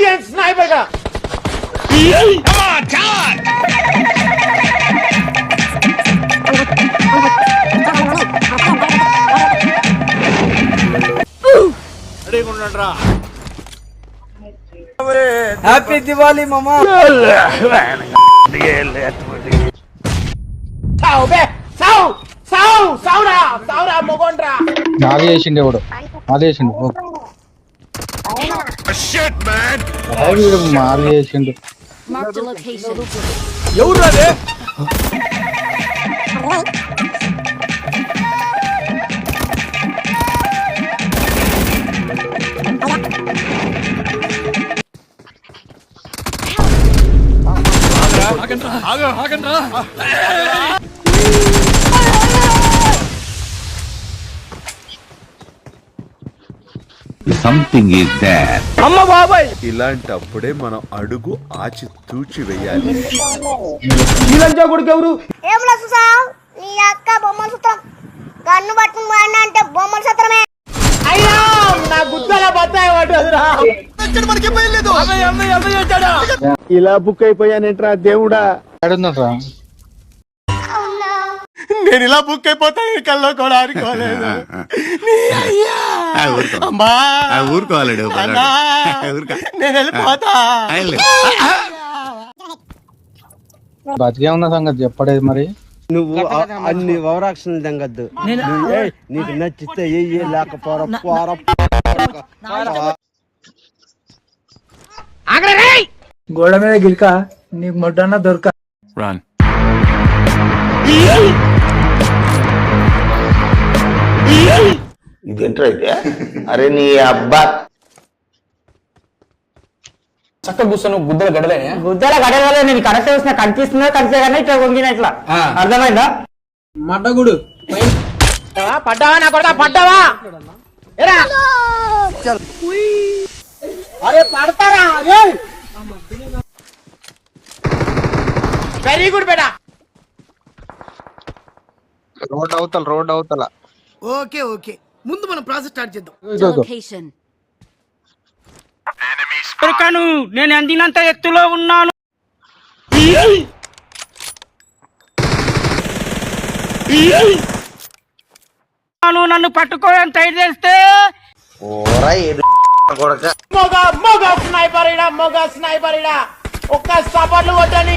Indian స్నైపర్గా happy Diwali మామా సావు బే సావు సావు సావురా సావురా మొగోండ్రా. నాది చేసిండు ఎవడు? నాది చేసిండు. మాది చేసిండు Marked a location. ఎవరు Something is there. అమ్మ బాబాయ్! ఇలాంటప్పుడే మనం అడుగు ఆచి తూచి వేయాలి. శ్రీలంక కొడుకు ఎవరు? ఏమిలా చూసావు నీ అక్క బొమ్మల సూత్రం. గన్ను పట్టుకుని అంటే బొమ్మల సూత్రమే. అయ్యా నా గుద్దల బత్తాయి పడ్డదురా ఇలా బుక్ అయిపోయానేంట్రా దేవుడా? ఎక్కడున్నారా నేను ఇలా బుక్ అయిపోతాను కల్లో కూడా అనుకోలేదు నీ అయ్యా. అమ్మా ఊరుకోవాలడు. నేను వెళ్ళిపోతా బతికే ఉన్న సంగతి చెప్పడేది మరి నువ్వు అన్ని దంగద్దు నువ్వు, ఏయ్, నీకు నచ్చితే ఏ లేకపోరా పోరా గోడ మీద గిల్క నీకు మొట్టన్న దొరక ఇదేంట్రా అయితే అరే నీ అబ్బా. చక్క కూర్చొని గుద్దలు గడలేనే? గుద్దల గడగలే నేను కరెక్ట్ వేసిన కనిపిస్తుందా కనిపే కానీ ఇట్లా వంగిన ఇట్లా. అర్థమైందా? మడ్డగుడు. పడ్డావా? నా కొడతా పడ్డావా? అరే పడతారా? వెరీ గుడ్ బేటా రోడ్ అవతల రోడ్ అవతల. Okay okay. ముందు మనం ప్రాసెస్ స్టార్ట్ చేద్దాం. దొరకను నేను అందినంత ఎత్తులో ఉన్నాను. నాను నన్ను పట్టుకోవడం ట్రై చేస్తే ఓరా ఏడు కొడక. మొగ మొగ స్నైపర్ ఇడా మొగ స్నైపర్ ఇడా ఒక్క సపర్లు కొట్టని